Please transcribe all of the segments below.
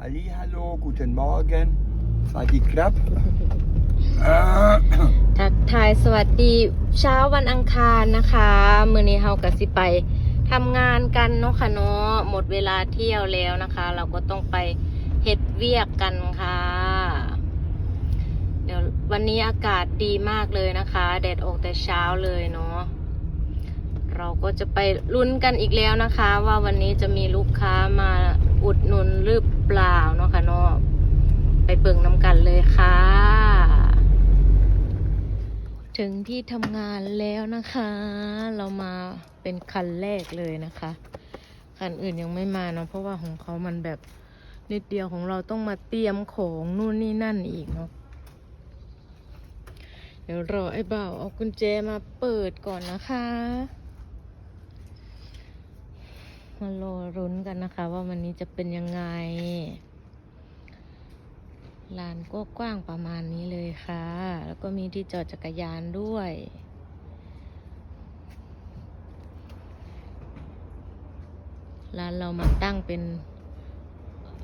Halli, hallo, guten Morgen. War die knapp? Äh, ทักทายสวัสดีเช้าวันอังคารนะคะ มื้อนี้เฮาก็สิไปทำงานกันเนาะค่ะเนาะหมดเวลาเที่ยวแล้วนะคะ เราก็ต้องไปเฮ็ดเวียกกันค่ะ เดี๋ยววันนี้อากาศดีมากเลยนะคะแดดออกแต่เช้าเลยเนาะเราก็จะไปลุ้นกันอีกแล้วนะคะ ว่าวันนี้จะมีลูกค้ามาอุดหนุนหรือ เปล่าเนาะค่ะเนาะไปเบิ่งน้ำกันเลยค่ะ ถึงที่ทำงานแล้วนะคะ เรามาเป็นคันแรกเลยนะคะคันอื่นยังไม่มาเนาะเพราะว่าของเขามันแบบนิดเดียวของเราต้องมาเตรียมของนู่นนี่นั่นอีกเนาะเดี๋ยวรอไอ้บ่าวเอากุญแจมาเปิดก่อนนะคะ มารอรุ้นกันนะคะ ว่าวันนี้จะเป็นยังไงลานก็กว้างประมาณนี้เลยค่ะ แล้วก็มีที่จอดจักรยานด้วย ร้านเรามาตั้งเป็น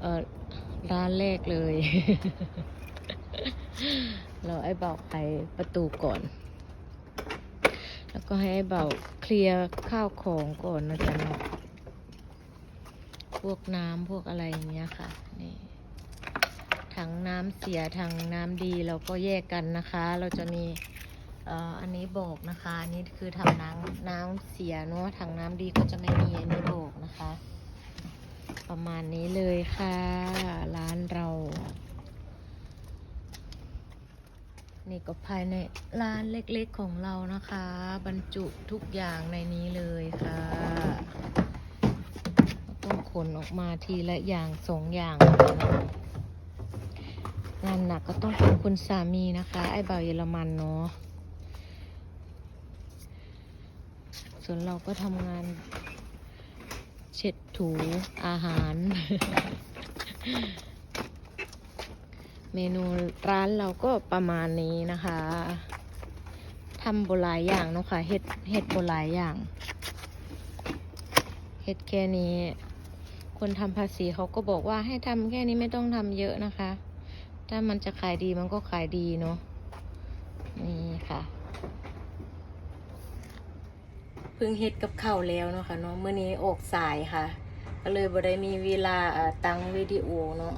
เอ่อร้านแรกเลย เราไอ้เบาไขประตูก่อน แล้วก็ให้ไอ้เบาเคลียร์ข้าวของก่อนนะจ๊ะเนาะ พวกน้ำพวกอะไรอย่างเงี้ยค่ะ นี่ถังน้ำเสียถังน้ำดีเราก็แยกกันนะคะ เราจะมีอันนี้บอกนะคะ อันนี้คือทำน้ำน้ำเสียเนาะถังน้ำดีก็จะไม่มีอันนี้บอกนะคะ ประมาณนี้เลยค่ะ ร้านเรา นี่ก็ภายในร้านเล็กๆของเรานะคะ บรรจุทุกอย่างในนี้เลยค่ะ ต้ออกมาทีละอย่างสองอย่างงานหนักก็ต้องเป็นคุณสามีนะคะ ไอ้บ่าวเยอรมันเนาะส่วนเราก็ทำงาน เช็ดถูอาหาร เมนูร้านเราก็ประมาณนี้นะคะทำโบหลายอย่างเนาะค่ะเฮ็ดเฮ็ดโบหลายอย่างเฮ็ดแค่นี้ คนทำภาษีเขาก็บอกว่าให้ทำแค่นี้ไม่ต้องทำเยอะนะคะ ถ้ามันจะขายดีมันก็ขายดีเนาะนี่ค่ะเพิ่งเฮ็ดกับข้าวแล้วเนาะค่ะเนาะเมื่อนี้ออกสายค่ะ ก็เลยบ่ได้มีเวลาเอ่อตั้งวิดีโอเนาะ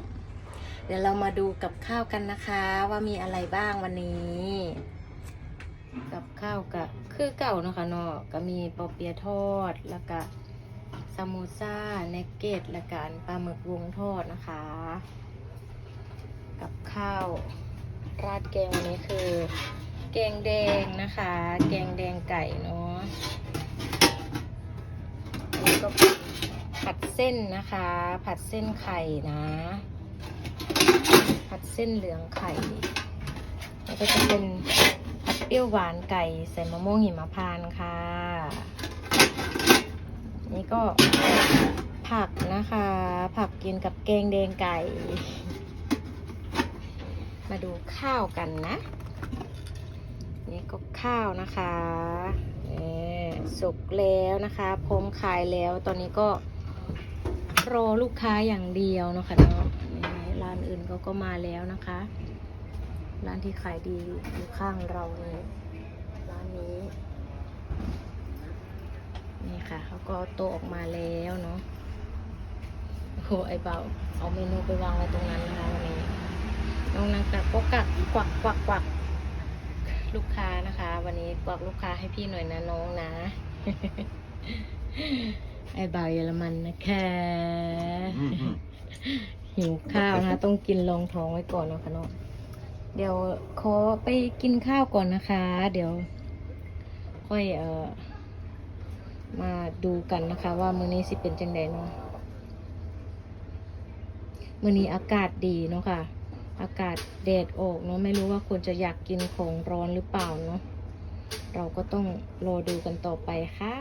เดี๋ยวเรามาดูกับข้าวกันนะคะ ว่ามีอะไรบ้างวันนี้ กับข้าวกับคือเก่าเนาะคะเนาะก็มีปอเปียะทอดแล้วก็ ซามูซ่าเนกเก็ตแล้วก็อันปลาหมึกวงทอดนะคะ กับข้าวราดแกงวันนี้คือ แกงแดงนะคะ แกงแดงไก่เนาะแล้วก็ผัดเส้นนะคะ ผัดเส้นไข่นะ ผัดเส้นเหลืองไข่แล้วก็จะเป็นผัดเปรี้ยวหวานไก่ใส่มะม่วงหิมพานต์ค่ะ นี่ก็ผักนะคะ ผักกินกับแกงแดงไก่ มาดูข้าวกันนะ นี่ก็ข้าวนะคะนี่สุกแล้วนะคะพร้อมขายแล้ว ตอนนี้ก็รอลูกค้าอย่างเดียวนะคะเนาะร้านอื่นเขาก็มาแล้วนะคะ ร้านที่ขายดีอยู่ข้างเราเลยร้านนี้ นี่ค่ะเขาก็เอาโต๊ะออกมาแล้วเนาะโอ้โหไอ้เบาเอาเมนูไปวางไว้ตรงนั้นนะคะวันนี้น้องนางตักก็กักกวักกวักกวักลูกค้านะคะ วันนี้กวักลูกค้าให้พี่หน่อยนะน้องนะไอ้เบาเยอรมันนะคะ Mhm. หิวข้าวนะคะต้องกินรองท้องไว้ก่อนนะคะเนาะเดี๋ยวขอไปกินข้าวก่อนนะคะ เดี๋ยว ค่อยเอ่อ มาดูกันนะคะว่ามื้อนี้สิเป็นจังไดเนาะมื้อนี้อากาศดีเนาะค่ะ อากาศแดดออกเนาะไม่รู้ว่าคนจะอยากกินของร้อนหรือเปล่าเนาะเราก็ต้องรอดูกันต่อไปค่ะ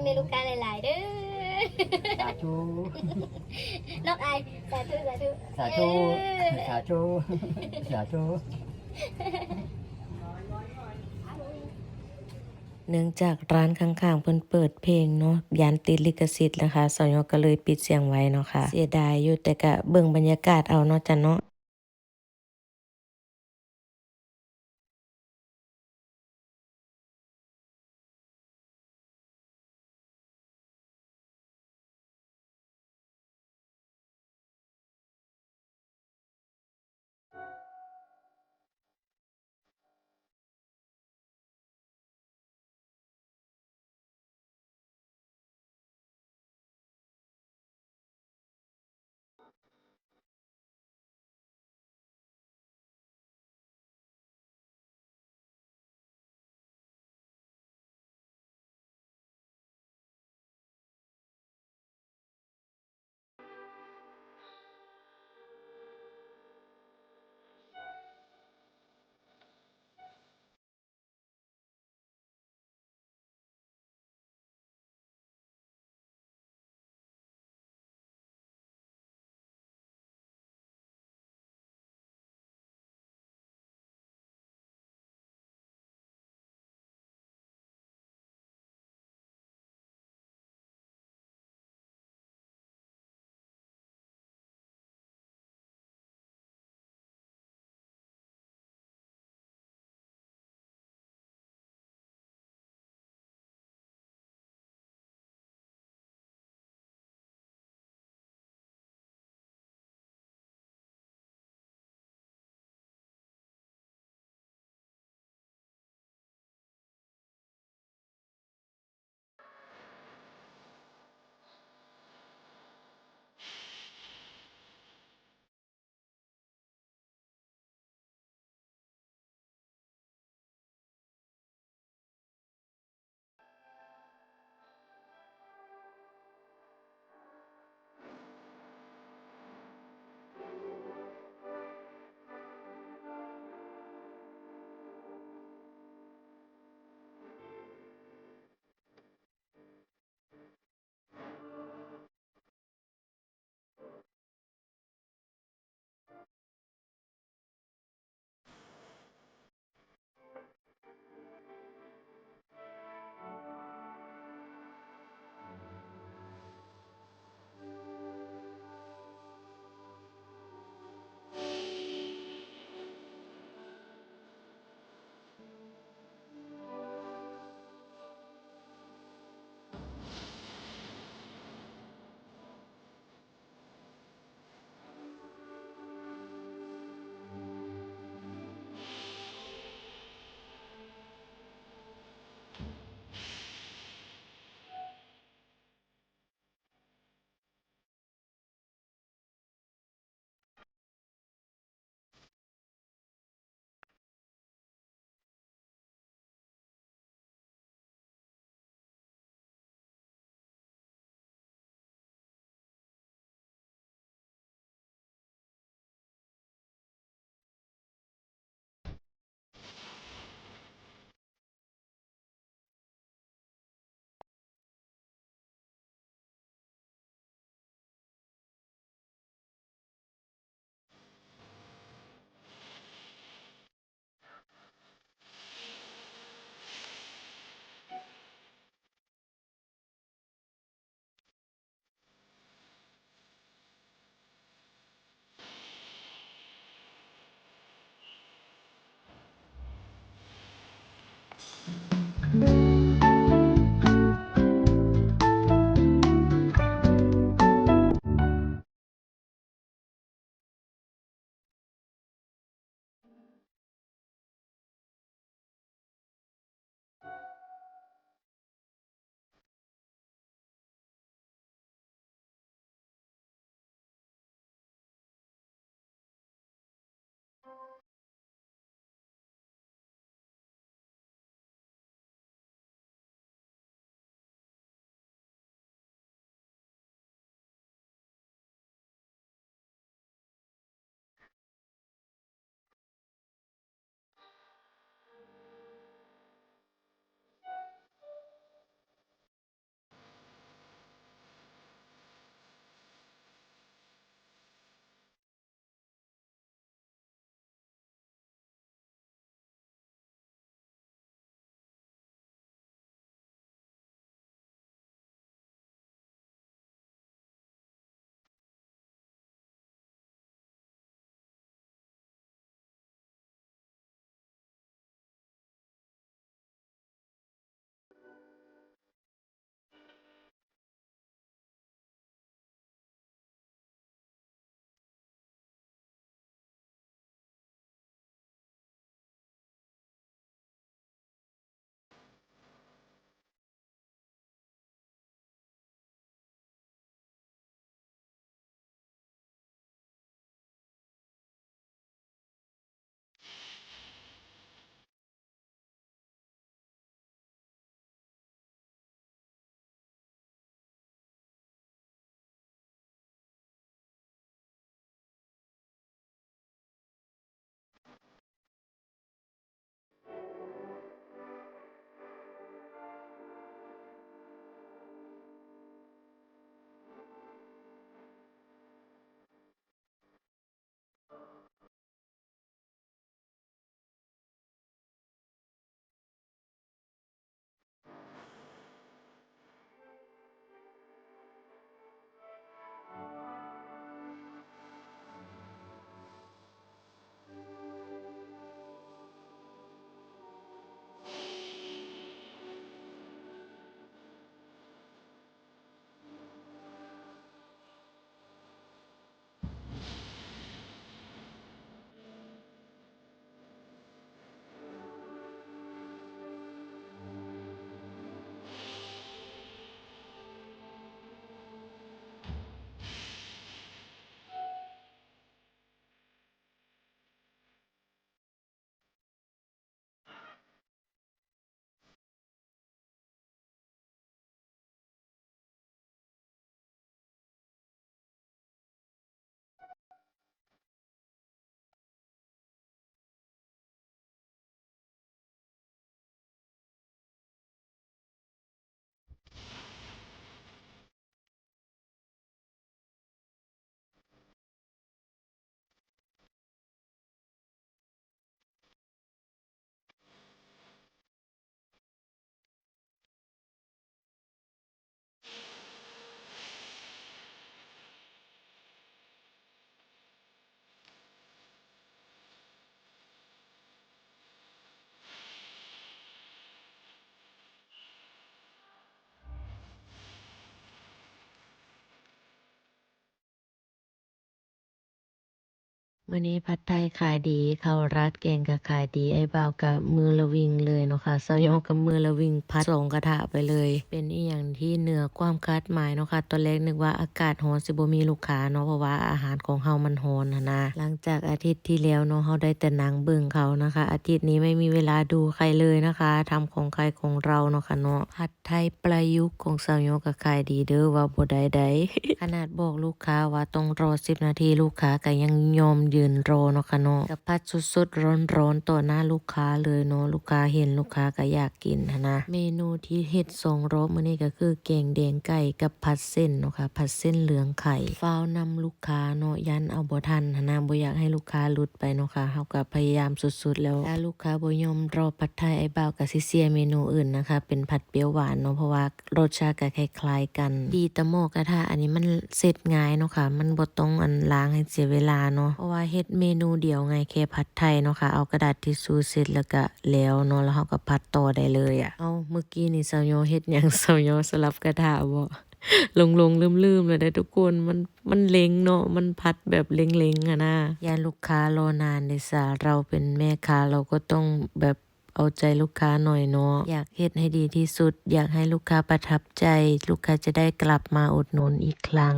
นนี้ขอให้เมลูกกาหลายๆเด้อสาธุน้องไอายสาธุสาธุสาธุเออสาธุสาธุเนื่องจากร้านข้างๆเพิ่นเปิดเพลงเนาะยานติดลิขสิทธิ์นะคะสอยก็เลยปิดเสียงไว้เนาะค่ะ เสียดายอยู่แต่ก็เบิ่งบรรยากาศเอาเนาะจ้ะเนาะ มื้อนี้ผัดไทยขายดีข้าวราดแกงก็ขายดีไอ้บ่าวก็มือละวิงเลยเนาะค่ะซาวยองก็มือละวิงพัดสองกระทะไปเลย เป็นอีหยังที่เหนือความคาดหมายเนาะค่ะตอนแรกนึกว่าอากาศร้อนสิบ่มีลูกค้าเนาะเพราะว่าอาหารของเฮามันร้อนนะ หลังจากอาทิตย์ที่แล้วเนาะเฮาได้แต่นังเบิ่งเขานะคะ อาทิตย์นี้ไม่มีเวลาดูใครเลยนะคะทำของใครของเราเนาะค่ะเนาะผัดไทยประยุกต์ของซาวยองก็ขายดีเด้อว่าบ่ได้ใดขนาดบอกลูกค้าว่าต้องรอ10นาทีลูกค้าก็ยังยอมยืนืนรอเนาะค่ะเนาะกับผัดสดๆร้อนๆต่อหน้าลูกค้าเลยเนาะลูกค้าเห็นลูกค้าก็อยากกินนะ เมนูที่เฮ็ดสองรอบมื้อนี้ก็คือแกงแดงไก่กับผัดเส้นเนาะค่ะผัดเส้นเหลืองไข่ฟ้าวนำลูกค้าเนาะยันเอาบ่ทันนนะบ่อยากให้ลูกค้าหลุดไปเนาะค่ะเฮาก็พยายามสุดๆแล้วถ้าลูกค้าบ่ยอมรอผัดไทยไอ้บ่าวก็สิเสียเมนูอื่นนะคะ เป็นผัดเปรี้ยวหวานเนาะเพราะว่ารสชาติก็คล้ายๆกัน ดีตะหม้อกระทะอันนี้มันเสร็จง่ายเนาะค่ะ มันบ่ต้องอันล้างให้เสียเวลาเนาะเพราะว่าเฮ็ดเมนูเดียวไงแค่ผัดไทยเนาะค่ะ เอากระดาษทิชชู่เสร็จแล้วก็แล้วเนาะแล้วเราก็ผัดต่อได้เลยอะ เอาเมื่อกี้นี่สาวโยเฮ็ดหยังสาวโยสลับกระทะบ่ลงลงลืมลืมเลยได้ทุกคนมันมันเล็งเนาะมันพัดแบบเล็งๆอะนะยานลูกค้ารอนานเลยสาเราเป็นแม่ค้าเราก็ต้องแบบเอาใจลูกค้าหน่อยเนาะอยากเฮ็ดให้ดีที่สุด อยากให้ลูกค้าประทับใจ ลูกค้าจะได้กลับมาอุดหนุนอีกครั้ง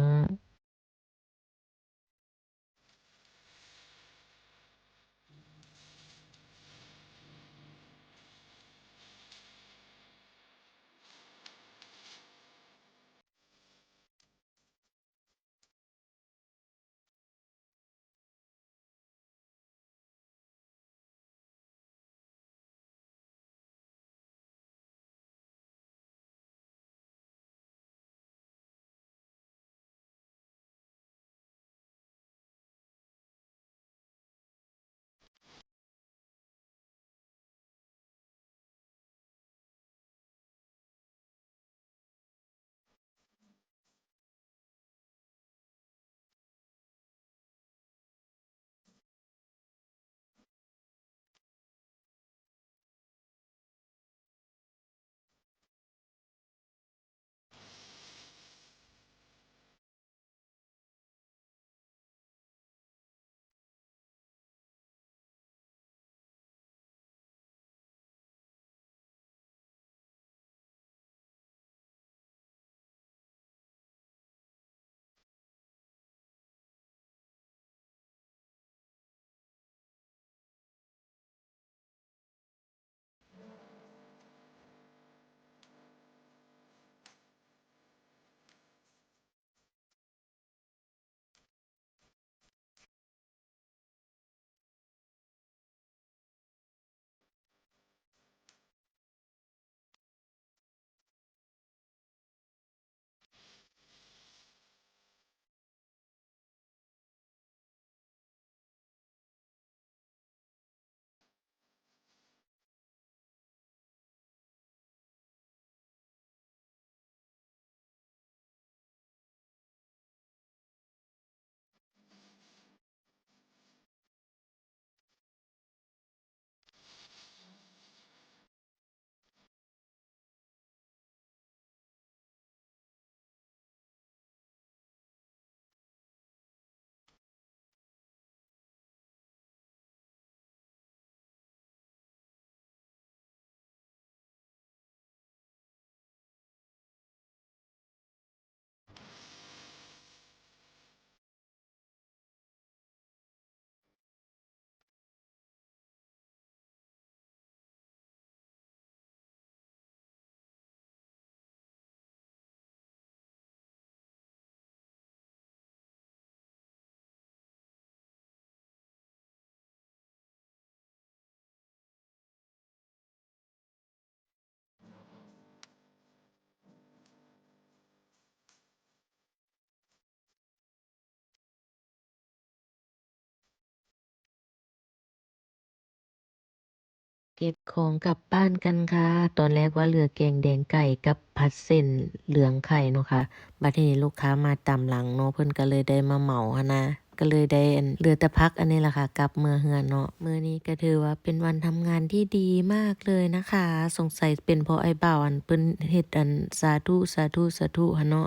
เก็บของกลับบ้านกันค่ะ ตอนแรกว่าเหลือแกงแดงไก่กับผัดเส้นเหลืองไข่เนาะค่ะ บัดทีนี้ลูกค้ามาตามหลังเนาะเพิ่นก็เลยได้มาเหมาหะนะ ก็เลยได้อันเหลือแต่พักอันนี้แหละค่ะ กลับเมื่อเฮือนเนาะเมื้อนี้ก็ถือว่าเป็นวันทำงานที่ดีมากเลยนะคะ สงสัยเป็นเพราะไอ้บ่าวอันเพิ่นเฮ็ดอันสาธุสาธุสาธุหั้นเนาะ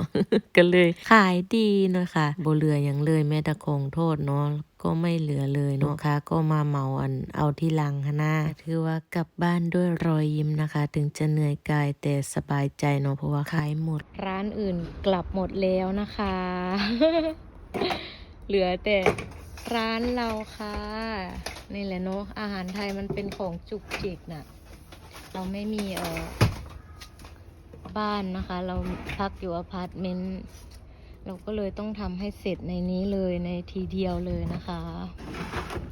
ก็เลยขายดีนะค่ะบ่เหลือหยังเลยแม้แต่ของโทษเนาะก็ไม่เหลือเลยเนาะลูกค้าก็มาเหมาอันเอาที่ลังค่ะนะถือว่ากลับบ้านด้วยรอยยิ้มนะคะ ถึงจะเหนื่อยกายแต่สบายใจเนาะเพราะว่าขายหมด ร้านอื่นกลับหมดแล้วนะคะ เหลือแต่ร้านเราค่ะ นี่แหละเนาะอาหารไทยมันเป็นของจุกจิกน่ะ เราไม่มีเออบ้านนะคะ เราพักอยู่อพาร์ตเมนต์เราก็เลยต้องทำให้เสร็จในนี้เลยในทีเดียวเลยนะคะ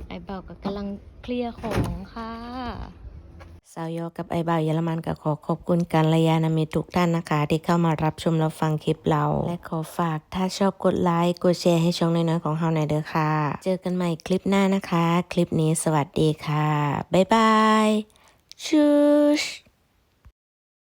ไอ้เบาก็กำลังเคลียร์ของค่ะ สาวยอกับไอบ่าวเยอรมันก็ขอขอบคุณการระยานามิทุกท่านนะคะ ที่เข้ามารับชมและฟังคลิปเรา และขอฝากถ้าชอบกดไลค์กดแชร์ให้ช่องน้อยๆของเฮาหน่อยเด้อค่ะ เจอกันใหม่คลิปหน้านะคะ คลิปนี้สวัสดีค่ะ บ๊ายบายชูช